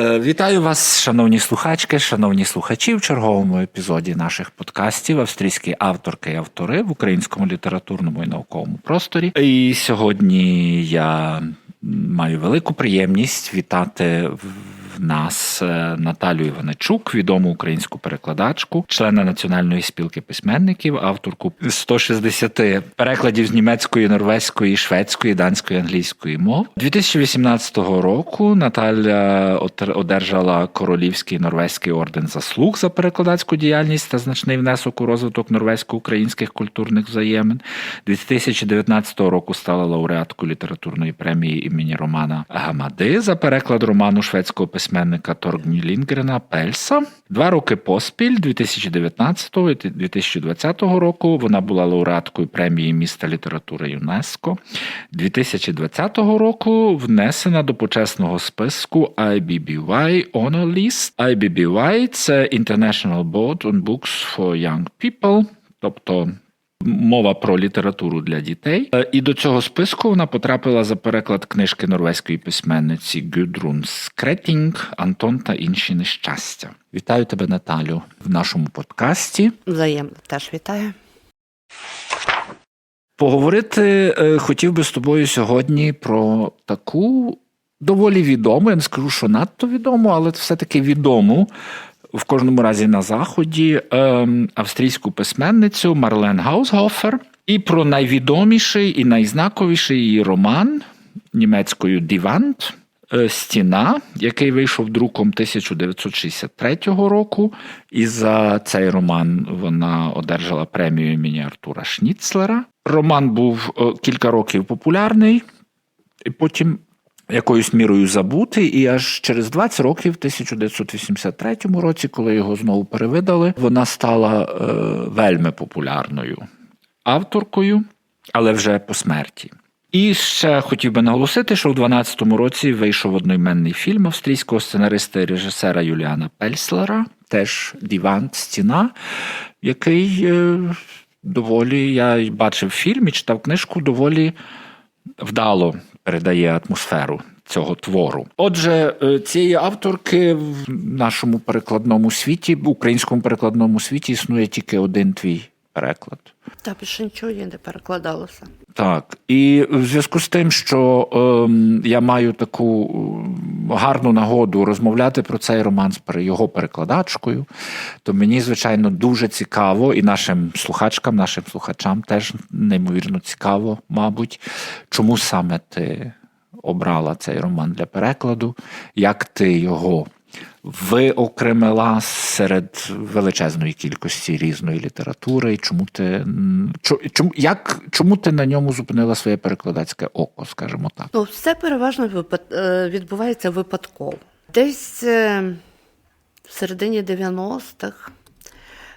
Вітаю вас, шановні слухачки, шановні слухачі, в черговому епізоді наших подкастів австрійські авторки і автори в українському літературному і науковому просторі. І сьогодні я маю велику приємність вітати в нас е, Наталю Іваничук, відому українську перекладачку, члена Національної спілки письменників, авторку 160 перекладів з німецької, норвезької, шведської, данської, англійської мов. 2018 року Наталя одержала Королівський норвезький орден заслуг за перекладацьку діяльність та значний внесок у розвиток норвезько-українських культурних взаємин. 2019 року стала лауреаткою літературної премії імені Романа Гамади за переклад роману шведського письменника Торгні Лінгрена Пельса. Два роки поспіль, 2019 і 2020 року, вона була лауреаткою премії міста літератури ЮНЕСКО. 2020 року внесена до почесного списку IBBY Honor List. IBBY – це International Board on Books for Young People, тобто Мова про літературу для дітей, Е, і до цього списку вона потрапила за переклад книжки норвезької письменниці Гюдрун Скретінг, Антон та інші нещастя. Вітаю тебе, Наталю, в нашому подкасті. Взаємно теж вітаю. Поговорити е, хотів би з тобою сьогодні про таку доволі відому, я не скажу, що надто відому, але все-таки відому. В кожному разі на заході ем, австрійську письменницю Марлен Гаусгофер і про найвідоміший і найзнаковіший її роман німецькою Дівант Стіна, який вийшов друком 1963 року. І за цей роман вона одержала премію імені Артура Шніцлера. Роман був е, кілька років популярний, і потім якоюсь мірою забутий, і аж через 20 років, в 1983 році, коли його знову перевидали, вона стала е, вельми популярною авторкою, але вже по смерті. І ще хотів би наголосити, що в 12-му році вийшов одноіменний фільм австрійського сценариста і режисера Юліана Пельслера, теж Діван Стіна, який е, доволі я бачив фільм і читав книжку, доволі вдало передає атмосферу цього твору. Отже, е, цієї авторки в нашому перекладному світі, в українському перекладному світі існує тільки один твій переклад. Та більше нічого не перекладалося. Так, і в зв'язку з тим, що ем, я маю таку ем, гарну нагоду розмовляти про цей роман з його перекладачкою, то мені, звичайно, дуже цікаво, і нашим слухачкам, нашим слухачам теж неймовірно цікаво, мабуть, чому саме ти обрала цей роман для перекладу, як ти його виокремила серед величезної кількості різної літератури, і чому ти чому, як, чому ти на ньому зупинила своє перекладацьке око, скажімо так? Ну, все переважно е, відбувається випадково. Десь е, в середині 90-х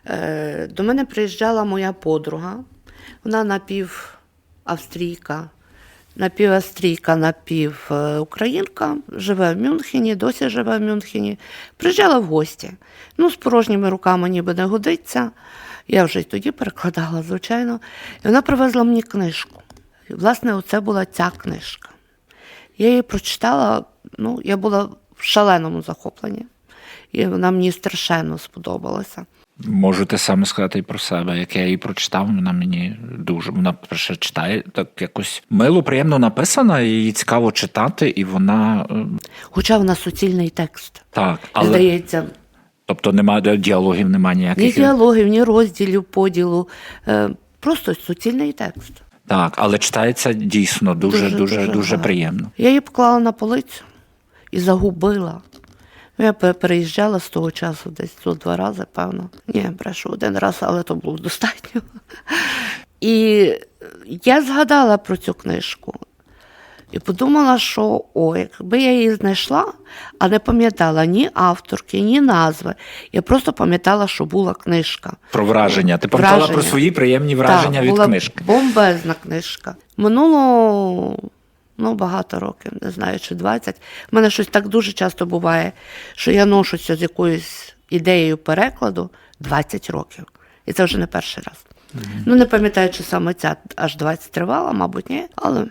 е, до мене приїжджала моя подруга. Вона напівавстрійка, напівавстрійка, напівукраїнка, живе в Мюнхені, досі живе в Мюнхені. Приїжджала в гості. Ну, з порожніми руками ніби не годиться. Я вже й тоді перекладала, звичайно. І вона привезла мені книжку. І, власне, оце була ця книжка. Я її прочитала, ну, я була в шаленому захопленні. І вона мені страшенно сподобалася. Можете саме сказати і про себе, як я її прочитав, вона мені дуже вона перше читає так якось мило, приємно написана, її цікаво читати, і вона е, Хоча вона суцільний текст. так, але Здається, тобто немає діалогів, немає ні діалогів, ні розділів, поділу. Е, просто суцільний текст. так, але читається дійсно дуже дуже дуже, Дуже, дуже приємно. Я її поклала на полицю і загубила. Ну, Я переїжджала з того часу десь тут два рази, певно. Ні, брешу один раз, але то було достатньо. І я згадала про цю книжку. І подумала, що о, якби я її знайшла, а не пам'ятала ні авторки, ні назви. Я просто пам'ятала, що була книжка. Про враження. Ти пам'ятала про свої приємні враження Так, від була книжки. Бомбезна книжка. Минуло ну, багато років, не знаю, чи 20. У мене щось так дуже часто буває, що я ношуся з якоюсь ідеєю перекладу 20 років. І це вже не перший раз. Ну, не пам'ятаю, чи саме ця аж 20 тривала, мабуть, ні, але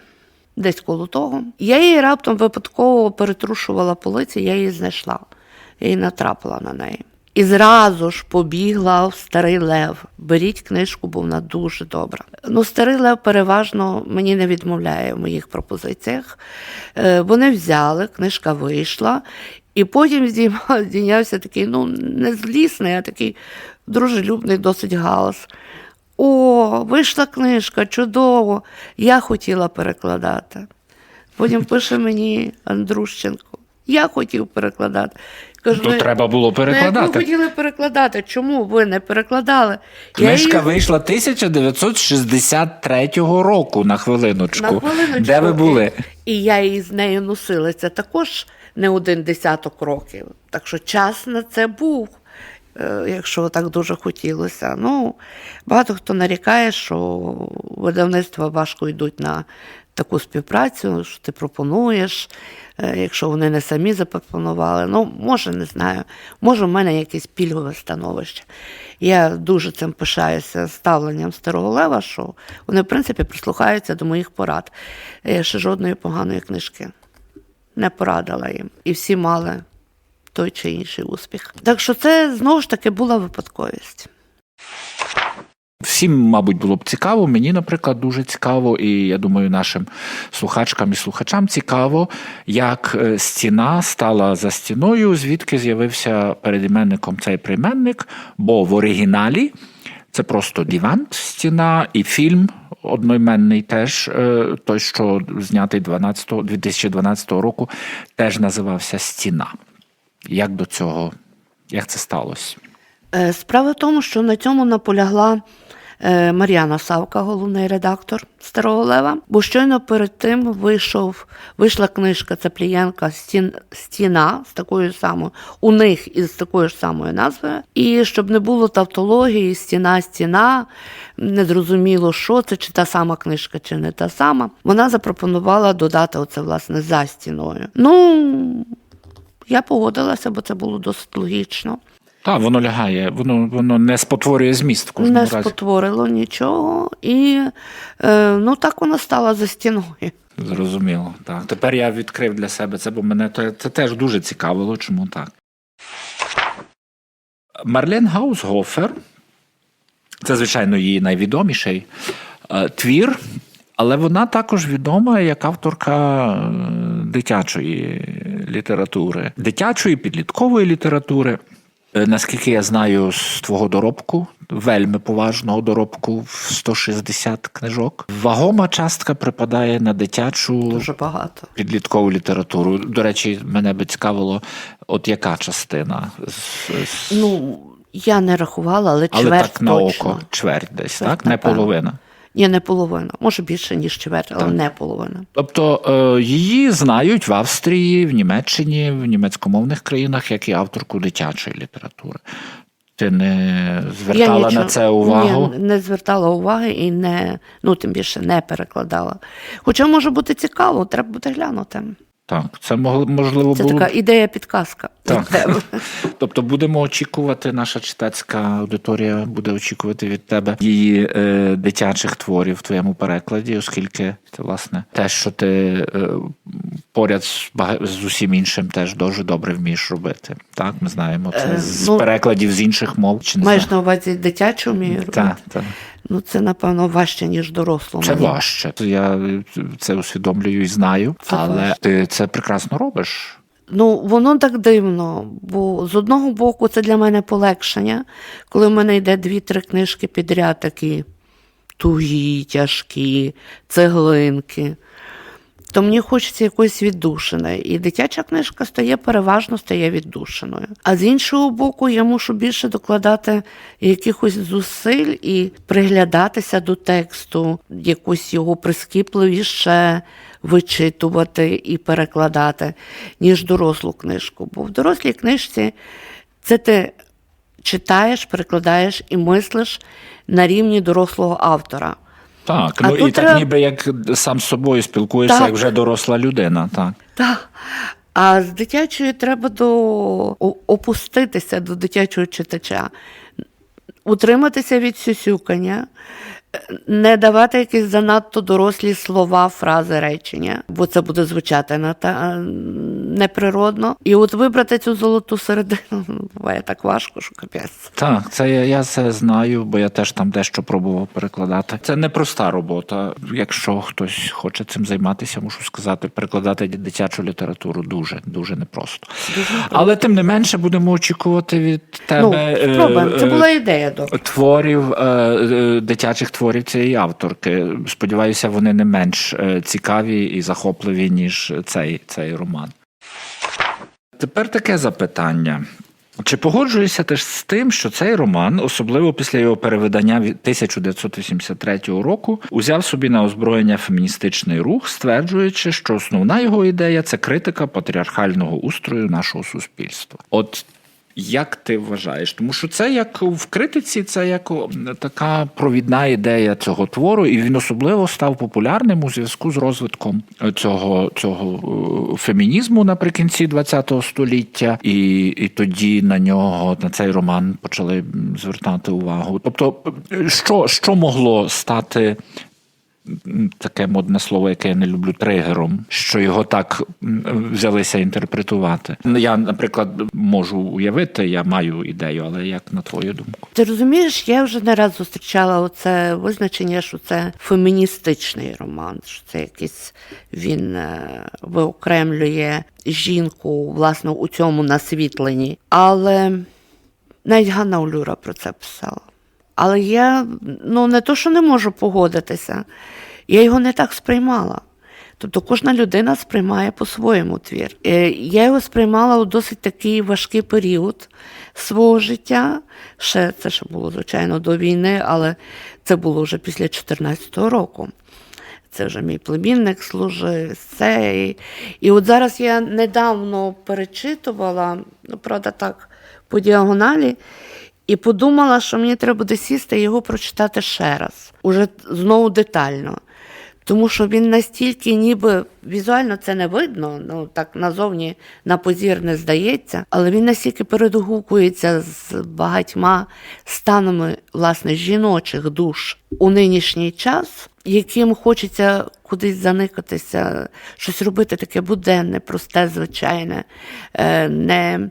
десь коло того. Я її раптом випадково перетрушувала полиці, я її знайшла. Я її натрапила на неї. І зразу ж побігла в старий лев. Беріть книжку, бо вона дуже добра. Ну, старий лев переважно мені не відмовляє в моїх пропозиціях. Е, Вони взяли, книжка вийшла, і потім здійнявся такий, ну, не злісний, а такий дружелюбний досить галас. О, вийшла книжка, чудово. Я хотіла перекладати. Потім пише мені Андрущенко. Я хотів перекладати. Кажу, То «Ну, треба було ну, як ви хотіли перекладати. Чому ви не перекладали? Я Книжка її- вийшла 1963 року на хвилиночку. на хвилиночку. Де ви були? І я її з нею носила. Це також не один десяток років. Так що час на це був, е, якщо так дуже хотілося. Ну, багато хто нарікає, що видавництва важко йдуть на таку співпрацю, що ти пропонуєш, е, якщо вони не самі запропонували. Ну, може, не знаю. Може, в мене якесь пільгове становище. Я дуже цим пишаюся ставленням старого лева, що вони, в принципі, прислухаються до моїх порад. Я ще жодної поганої книжки не порадила їм. І всі мали той чи інший успіх. Так що це знову ж таки була випадковість. Всім, мабуть, було б цікаво. Мені, наприклад, дуже цікаво, і я думаю, нашим слухачкам і слухачам цікаво, як е, стіна стала за стіною, звідки з'явився перед іменником цей прийменник. Бо в оригіналі це просто діван, стіна, і фільм одноіменний теж, е, той, що знятий 12, 2012 року, теж називався Стіна. Як до цього, як це сталося? Е, Справа в тому, що на цьому наполягла Мар'яна Савка, головний редактор Старого Лева, бо щойно перед тим вийшов, вийшла книжка Цеплієнка Стіна з такою самою, у них із такою ж самою назвою. І щоб не було тавтології, стіна, стіна, не зрозуміло, що це, чи та сама книжка, чи не та сама. Вона запропонувала додати оце, власне, за стіною. Ну, я погодилася, бо це було досить логічно. Так, воно лягає, воно, воно не спотворює зміст в кожному не разі. спотворило нічого, і е, ну так вона стала за стіною. Зрозуміло. Так. Тепер я відкрив для себе це, бо мене це, це теж дуже цікавило, чому так. Марлен Гаусгофер, це, звичайно, її найвідоміший е, твір, але вона також відома як авторка е, дитячої літератури, дитячої підліткової літератури. Е, Наскільки я знаю, з твого доробку, вельми поважного доробку в 160 книжок. Вагома частка припадає на дитячу Дуже багато. підліткову літературу. До речі, мене би цікавило, от яка частина Ну, я не рахувала, але але чверть так на око, чверть десь, Чверть, так? Не напевно. половина. Ні, не половина. Може більше, ніж чверть, але не половина. Тобто е, її знають в Австрії, в Німеччині, в німецькомовних країнах, як і авторку дитячої літератури. Ти не звертала на нічого- це увагу? Ні, не звертала уваги і не, ну тим більше не перекладала. Хоча може бути цікаво, треба буде глянути. Так, це можливо Це було. така ідея підказка. Так. Тобто будемо очікувати, наша читацька аудиторія буде очікувати від тебе її е, дитячих творів в твоєму перекладі, оскільки це власне те, що ти е, поряд з, з усім іншим теж дуже добре вмієш робити. Так, ми знаємо це Е, з ну, перекладів з інших мов. Чи не Маєш на увазі дитячу вмію робити? Так, так. Ну це напевно важче, ніж дорослому. Це важче. Я це усвідомлюю і знаю, Це але важче. ти це прекрасно робиш. Ну, воно так дивно, бо з одного боку це для мене полегшення, коли в мене йде дві-три книжки підряд, такі тугі, тяжкі, цеглинки. То мені хочеться якоїсь віддушини. І дитяча книжка стає переважно стає віддушиною. А з іншого боку, я мушу більше докладати якихось зусиль і приглядатися до тексту, якусь його прискіпливіше вичитувати і перекладати, ніж дорослу книжку. Бо в дорослій книжці це ти читаєш, перекладаєш і мислиш на рівні дорослого автора. Так, А ну і треба... так ніби як сам з собою спілкуєшся, Так. як вже доросла людина. Так. Так. А з дитячої треба до опуститися до дитячого читача, утриматися від сюсюкання, не давати якісь занадто дорослі слова, фрази, речення, бо це буде звучати на та, неприродно. І от вибрати цю золоту середину ну, буває так важко, що капець. Так, це я, я це знаю, бо я теж там дещо пробував перекладати. Це непроста робота. Якщо хтось хоче цим займатися, мушу сказати, перекладати дитячу літературу дуже дуже непросто. Але тим не менше будемо очікувати від тебе ну, е, спробуємо. Це е, була ідея добре. творів е, е, дитячих творів цієї авторки. Сподіваюся, вони не менш е, цікаві і захопливі, ніж цей, цей роман. Тепер таке запитання. Чи погоджуєшся теж з тим, що цей роман, особливо після його перевидання 1983 року, узяв собі на озброєння феміністичний рух, стверджуючи, що основна його ідея це критика патріархального устрою нашого суспільства? От як ти вважаєш? Тому що це як в критиці, це як така провідна ідея цього твору, і він особливо став популярним у зв'язку з розвитком цього, цього е, фемінізму наприкінці ХХ століття, і, і тоді на нього на цей роман почали звертати увагу. Тобто, е, що, що могло стати таке модне слово, яке я не люблю, тригером, що його так взялися інтерпретувати. Я, наприклад, можу уявити, я маю ідею, але як на твою думку? Ти розумієш, я вже не раз зустрічала оце визначення, що це феміністичний роман, що це якийсь він е, виокремлює жінку, власне, у цьому насвітленні. Але навіть Ганна Олюра про це писала. Але я ну не то, що не можу погодитися, я його не так сприймала. Тобто кожна людина сприймає по-своєму твір. Е, Я його сприймала у досить такий важкий період свого життя. Ще це ще було, звичайно, до війни, але це було вже після 2014 року. Це вже мій племінник служив, це. І, от зараз я недавно перечитувала, ну, правда, так, по діагоналі, і подумала, що мені треба буде сісти і його прочитати ще раз, уже знову детально. Тому що він настільки, ніби візуально це не видно, ну так назовні на позір не здається, але він настільки передгукується з багатьма станами власне жіночих душ у нинішній час, яким хочеться кудись заникатися, щось робити таке буденне, просте, звичайне, е, не,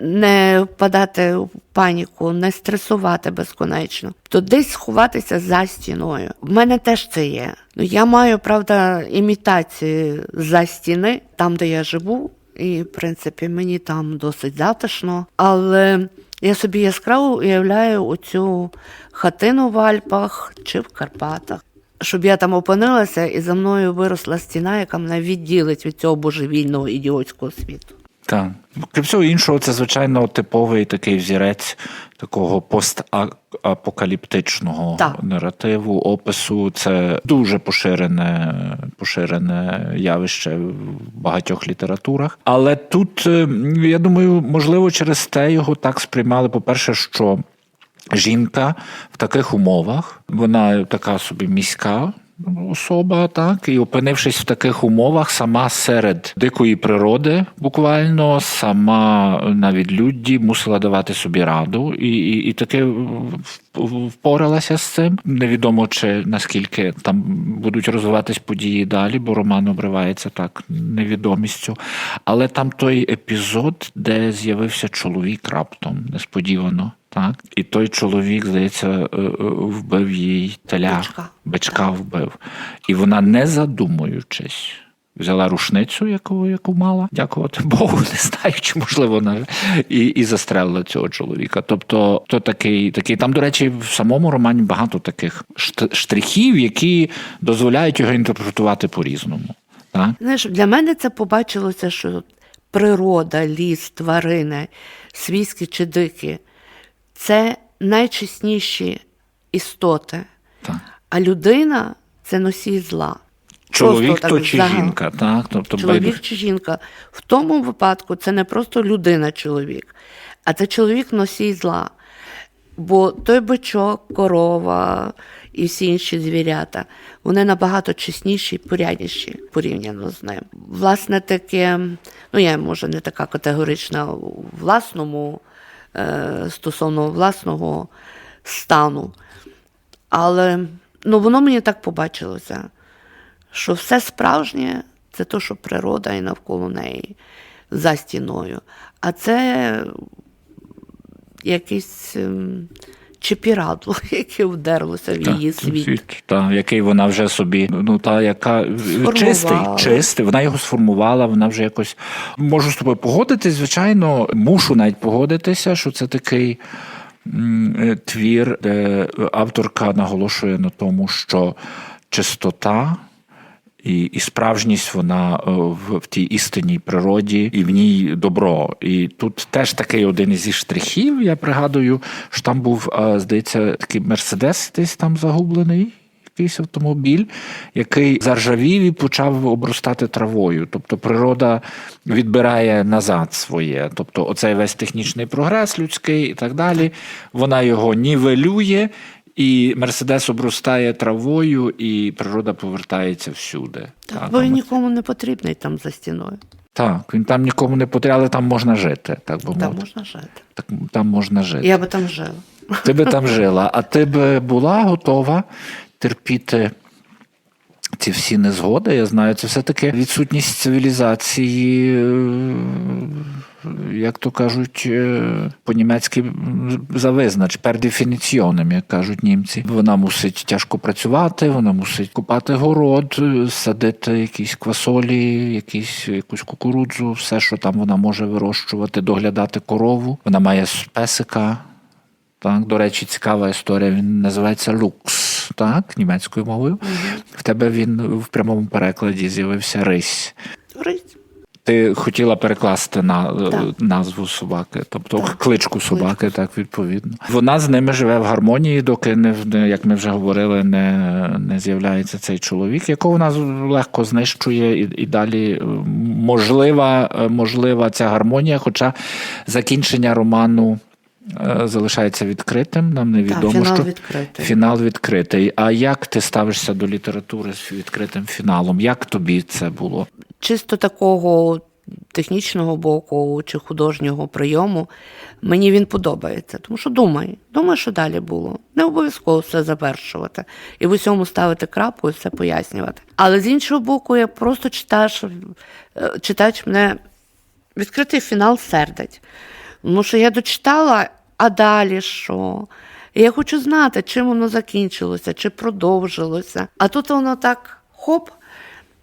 не впадати в паніку, не стресувати безконечно, то десь сховатися за стіною. В мене теж це є. Ну я маю, правда, імітації за стіни, там, де я живу, і в принципі мені там досить затишно. Але я собі яскраво уявляю оцю хатину в Альпах чи в Карпатах. Щоб я там опинилася і за мною виросла стіна, яка мене відділить від цього божевільного ідіотського світу. Так. Крім всього іншого, це, звичайно, типовий такий взірець такого постапокаліптичного Так. наративу, опису. Це дуже поширене, поширене явище в багатьох літературах. Але тут, е, я думаю, можливо, через те його так сприймали, по-перше, що жінка в таких умовах, вона така собі міська. Особа, так, і опинившись в таких умовах, сама серед дикої природи, буквально, сама на відлюдді мусила давати собі раду, і, і, і таки впоралася з цим. Невідомо чи наскільки там будуть розвиватись події далі, бо роман обривається так невідомістю. Але там той епізод, де з'явився чоловік раптом несподівано. Так, і той чоловік, здається, е, е, вбив їй теля, Бичка. бичка вбив. І вона, не задумуючись, взяла рушницю, яку, яку мала, дякувати Богу, не знаю, чи можливо вона і, і застрелила цього чоловіка. Тобто, то такий, такий, там, до речі, в самому романі багато таких штрихів, які дозволяють його інтерпретувати по-різному. Так? Знаєш, для мене це побачилося, що природа, ліс, тварини, свійські чи дикі це найчесніші істоти, Так. а людина це носій зла. Чоловік Просто то так чи загал. жінка, так? Тобто Чоловік байдуже. чи жінка. В тому випадку це не просто людина-чоловік, а це чоловік носій зла. Бо той бичок, корова і всі інші звірята, вони набагато чесніші і порядніші порівняно з ним. Власне, таке, ну я може не така категорична у власному, стосовно власного стану, але ну, воно мені так побачилося що все справжнє це то, що природа і навколо неї за стіною. А це якесь ем, чепірадло, яке вдерлося в її та, світ. Та, який вона вже собі, ну та яка е, чистий, чистий, вона його сформувала, вона вже якось можу з тобою погодитись, звичайно, мушу навіть погодитися, що це такий е, твір, де авторка наголошує на тому, що чистота. І, і справжність вона е, в, в тій істинній природі, і в ній добро. І тут теж такий один із штрихів. Я пригадую, що там був, е, здається, такий мерседес десь там загублений. Якийсь автомобіль, який заржавів і почав обростати травою. Тобто природа відбирає назад своє. Тобто, оцей весь технічний прогрес людський і так далі. Вона його нівелює, і Мерседес обростає травою, і природа повертається всюди. Так, Так, бо він нікому не потрібний там за стіною. так, він там нікому не потрібен, але там можна жити. Так би Там можна жити. Так, там можна жити. Я би там жила. Ти би там жила, а ти би була готова терпіти ці всі незгоди. Я знаю, це все-таки відсутність цивілізації, е, як то кажуть, е, по-німецьки м, за визнач, per definitionem, як кажуть німці. Вона мусить тяжко працювати, вона мусить купати город, е, садити якісь квасолі, якісь, якусь кукурудзу, все, що там вона може вирощувати, доглядати корову. Вона має песика. Так, до речі, цікава історія. Він називається Лукс, так, німецькою мовою. В тебе він в прямому перекладі з'явився рись. Рись. Ти хотіла перекласти на Так. назву собаки, тобто Так. кличку собаки, так відповідно. Вона з ними живе в гармонії, доки не як ми вже говорили, не, не з'являється цей чоловік, якого вона легко знищує, і, і далі е, можлива, е, можлива ця гармонія. Хоча закінчення роману залишається відкритим. Нам невідомо, так, фінал що відкритий. фінал відкритий. А як ти ставишся до літератури з відкритим фіналом? Як тобі це було? чисто такого технічного боку чи художнього прийому мені він подобається. Тому що думай, думай, що далі було. Не обов'язково все завершувати і в усьому ставити крапку і все пояснювати. Але з іншого боку, як просто читаєш, е, читач мене відкритий фінал сердить. Тому що я дочитала, а далі що? І я хочу знати, чим воно закінчилося, чи продовжилося. А тут воно так хоп,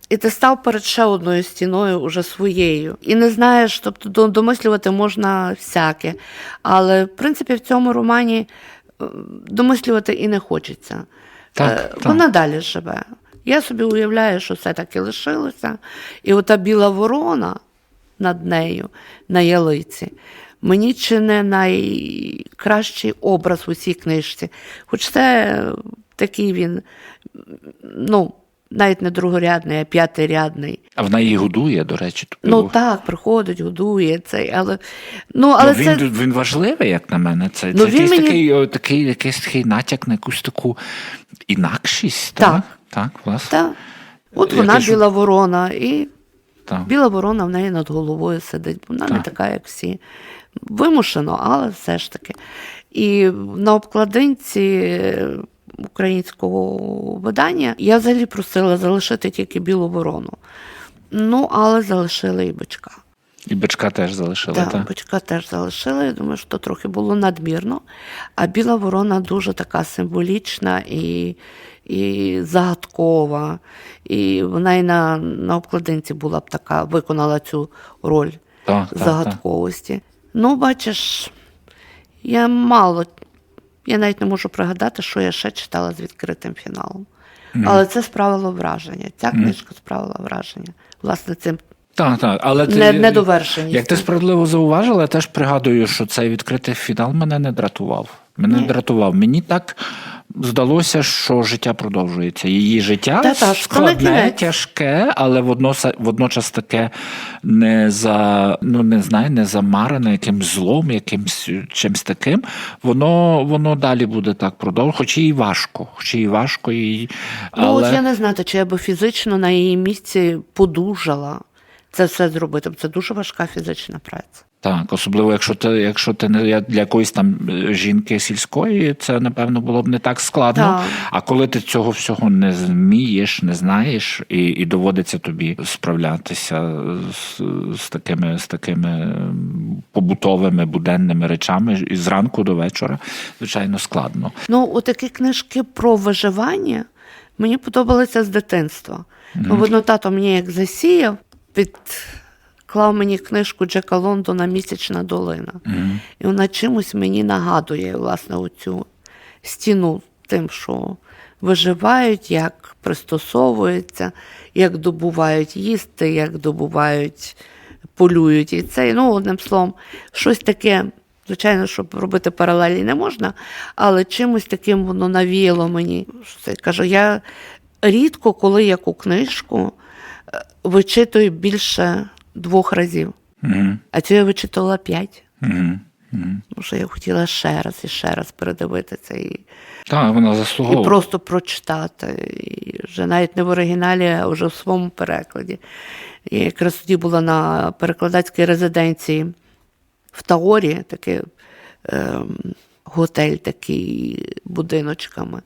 і ти став перед ще одною стіною, уже своєю. І не знаєш, тобто домислювати можна всяке. Але, в принципі, в цьому романі е, домислювати і не хочеться. Так, Е, так. Вона далі живе. Я собі уявляю, що все таки лишилося. І ота біла ворона над нею на ялиці. Мені чи не найкращий образ у цій книжці. Хоч це е, такий він, ну, навіть не другорядний, а п'ятирядний. А вона її годує, до речі. тобі Ну так, приходить, годує цей, але. Ну, але ну, це... він, він важливий, як на мене. Це, Ну, це він якийсь, мені- такий, такий, якийсь такий натяк на якусь таку інакшість. Так. Так, так, власне. Та. От вона кажу- біла ворона, і Так. біла ворона в неї над головою сидить. Вона не така, як всі. Вимушено, але все ж таки. І на обкладинці е, українського видання я взагалі просила залишити тільки білу ворону. Ну, але залишили і бичка. І бичка теж залишили, Так, так? бичка теж залишили. Я думаю, що трохи було надмірно. А біла ворона дуже така символічна і, і загадкова. І вона і на, на обкладинці була б така, виконала цю роль Так, так, загадковості. Ну, бачиш, я мало, я навіть не можу пригадати, що я ще читала з відкритим фіналом. Але це справило враження. Ця книжка справила враження. Власне, цим Так, так, але ти, Не- недовершеністю. Як ти справедливо зауважила, я теж пригадую, що цей відкритий фінал мене не дратував. Мене Ні. дратував. Мені так здалося, що життя продовжується. Її життя Та-та, складне, кінець. тяжке, але водночас таке не за ну не знаю, не замарене якимсь злом, якимсь чимсь таким. Воно воно далі буде так продовжувати, хоч і важко, хоч і важко, і Ну, от я не знаю, чи я би фізично на її місці подужала це все зробити. бо Це дуже важка фізична праця. Так, особливо, якщо ти, якщо ти не для якоїсь там е, жінки сільської, це напевно було б не так складно. Так. А коли ти цього всього не змієш, не знаєш, і, і доводиться тобі справлятися з, з такими з такими побутовими буденними речами і зранку до вечора, звичайно, складно. Ну, отакі книжки про виживання мені подобалися з дитинства. Ну, видно, тато мені як засіяв, підклав мені книжку Джека Лондона Місячна долина. І вона чимось мені нагадує, власне, оцю стіну тим, що виживають, як пристосовуються, як добувають їсти, як добувають, полюють і це. Ну, одним словом, щось таке. Звичайно, щоб робити паралелі не можна, але чимось таким воно навіяло мені. Це? Кажу, я рідко, коли яку книжку е, вичитую більше двох разів, Угу. а цю я вичитала п'ять. Угу. Угу. Тому що я хотіла ще раз і ще раз передивитися і, Так, вона і просто прочитати. І вже навіть не в оригіналі, а вже в своєму перекладі. Я якраз тоді була на перекладацькій резиденції в Таорі, такий ем, готель такий будиночками.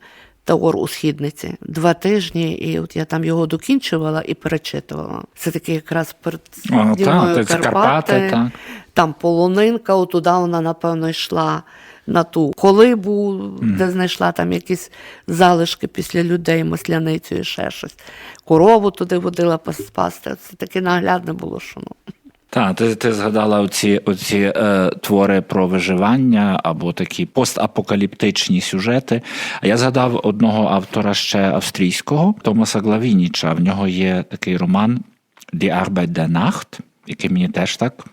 Таор у східниці два тижні, і от я там його докінчувала і перечитувала. Це таке якраз перед А, зі так, Карпати, так. там полонинка, отуди вона, напевно, йшла на ту колибу, де знайшла там якісь залишки після людей, масляницю і ще щось. Корову туди водила пасти. Це таке наглядне було, що ну. Так, ти, ти згадала оці, оці е, твори про виживання або такі постапокаліптичні сюжети. А я згадав одного автора ще австрійського Томаса Главініча. В нього є такий роман Die Arbeit der Nacht, який мені теж так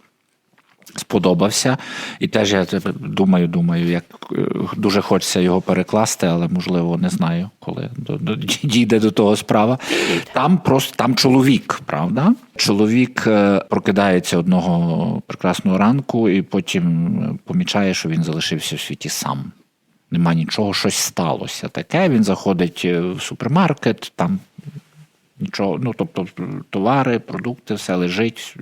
сподобався. І теж я думаю, думаю, як е, дуже хочеться його перекласти, але можливо не знаю, коли дійде до того справа. Там просто там чоловік, правда? Чоловік е, прокидається одного прекрасного ранку і потім е, помічає, що він залишився в світі сам. Нема нічого, щось сталося таке. Він заходить в супермаркет, там Нічого, ну тобто товари, продукти, все лежить,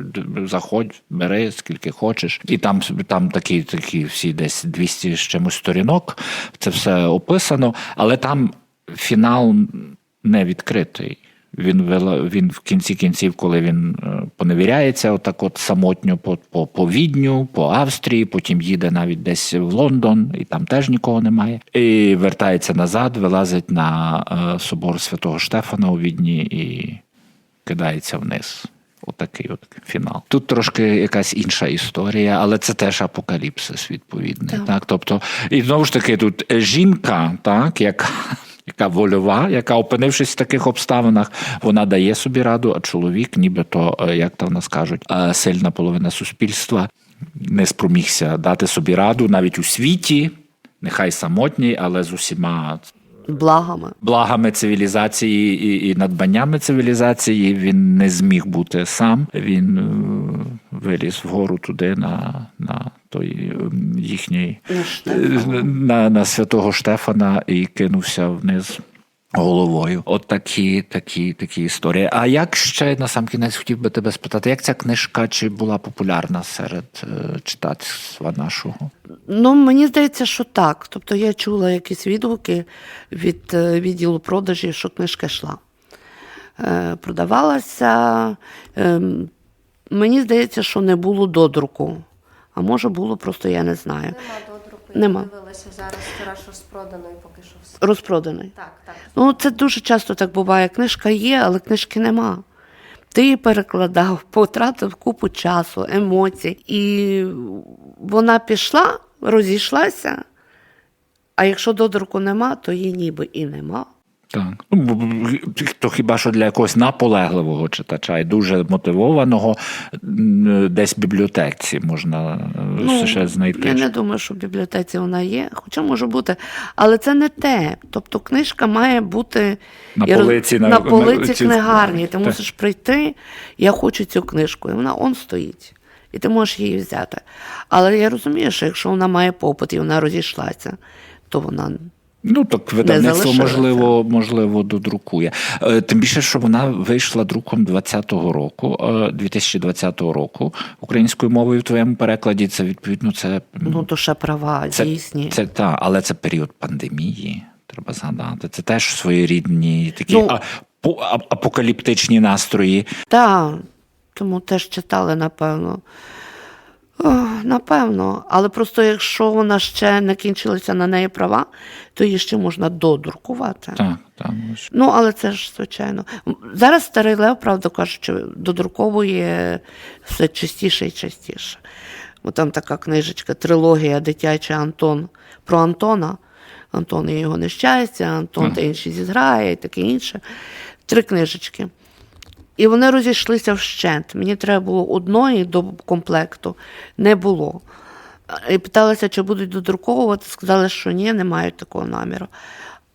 заходь, бери скільки хочеш. І там там такі, такі всі десь 200 з чимось сторінок. Це все описано, але там фінал не відкритий. Він вела- він в кінці кінців, коли він е, поневіряється, отак от самотньо по, по, по Відню, по Австрії, потім їде навіть десь в Лондон, і там теж нікого немає. І вертається назад, вилазить на е, собор святого Штефана у Відні і кидається вниз. Отакий от фінал. Тут трошки якась інша історія, але це теж апокаліпсис відповідний. Так. Так. Тобто, і знову ж таки, тут жінка, так, яка, яка вольова, яка, опинившись в таких обставинах, вона дає собі раду, а чоловік, нібито, е, як там нас кажуть, е, сильна половина суспільства не спромігся дати собі раду навіть у світі, нехай самотній, але з усіма Благами. благами цивілізації і, і надбаннями цивілізації він не зміг бути сам. Він е, виліз вгору туди на, на той ем, їхній На е, на, на святого Штефана і кинувся вниз. Головою, от такі, такі, такі історії. А як ще на сам кінець хотів би тебе спитати, як ця книжка чи була популярна серед е, читацтва нашого? Ну, мені здається, що так. Тобто я чула якісь відгуки від е, відділу продажів, що книжка йшла. Е, Продавалася. Ем, Мені здається, що не було додруку. А може було, просто я не знаю. Нема додруку, Нема. Дивилася зараз тираж розпроданої поки що все. Розпроданий. Так, так. Ну, це дуже часто так буває. Книжка є, але книжки нема. Ти її перекладав, потратив купу часу, емоцій, і вона пішла, розійшлася. А якщо додруку нема, то її ніби і нема. Так. Ну, То хіба що для якогось наполегливого читача і дуже мотивованого десь в бібліотеці можна е, ще знайти. Ну, Я не думаю, що в бібліотеці вона є, хоча може бути. Але це не те. Тобто книжка має бути На я роз- полиці, на- на на полиці ці- книгарні. Ти Так. мусиш прийти, я хочу цю книжку, і вона он стоїть. І ти можеш її взяти. Але я розумію, що якщо вона має попит і вона розійшлася, то вона Ну так видавництво можливо, можливо, додрукує. Е, Тим більше, що вона вийшла друком 20-го року, е, 2020 року українською мовою в твоєму перекладі. Це відповідно це, ну то ще права це, дійсні. це та, але це період пандемії. Треба згадати. Це теж своєрідні такі Ну, апокаліптичні настрої. Так, тому теж читали, напевно. Напевно, але просто якщо вона ще не кінчилася на неї права, то її ще можна додрукувати. Так, так. Ну, але це ж звичайно. Зараз старий Лев, правда кажучи, додруковує все частіше і частіше. Бо там така книжечка, трилогія дитяча Антон про Антона. Антон і його нещастя, Антон та інші зіграє і таке інше. Три книжечки. І вони розійшлися вщент. Мені треба було одної до комплекту, не було. І питалася, чи будуть додруковувати, сказали, що ні, не мають такого наміру.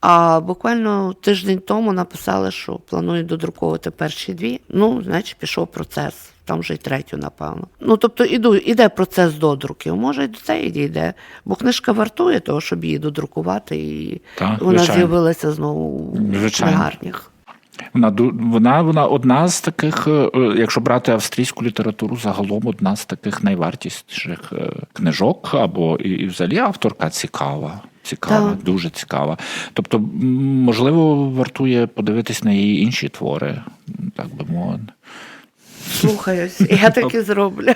А буквально тиждень тому написали, що планують додруковувати перші дві. Ну, значить, пішов процес. Там вже й третю, напевно. Ну, тобто, іду, іде процес додруків. Може, і до цієї дійде. Бо книжка вартує того, щоб її додрукувати, і Так, вона звичайно. з'явилася знову в книгарнях. Вона вона, вона одна з таких, е, е, якщо брати австрійську літературу, загалом одна з таких найвартісніших е, книжок, або і, і взагалі авторка цікава. Цікава, Так. дуже цікава. Тобто, можливо, вартує подивитись на її інші твори, так би мовити. Слухаюсь, я так і зроблю.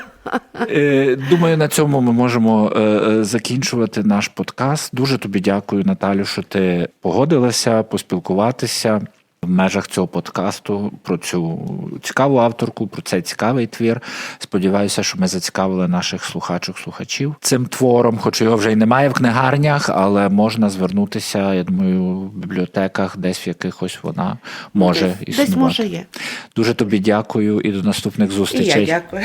Е, Думаю, на цьому ми можемо закінчувати наш подкаст. Дуже тобі дякую, Наталю, що ти погодилася поспілкуватися в межах цього подкасту про цю цікаву авторку, про цей цікавий твір. Сподіваюся, що ми зацікавили наших слухачок, слухачів цим твором, хоч його вже й немає в книгарнях, але можна звернутися, я думаю, в бібліотеках, десь в якихось вона може десь, існувати. десь може є. Дуже тобі дякую і до наступних І зустрічей. я дякую.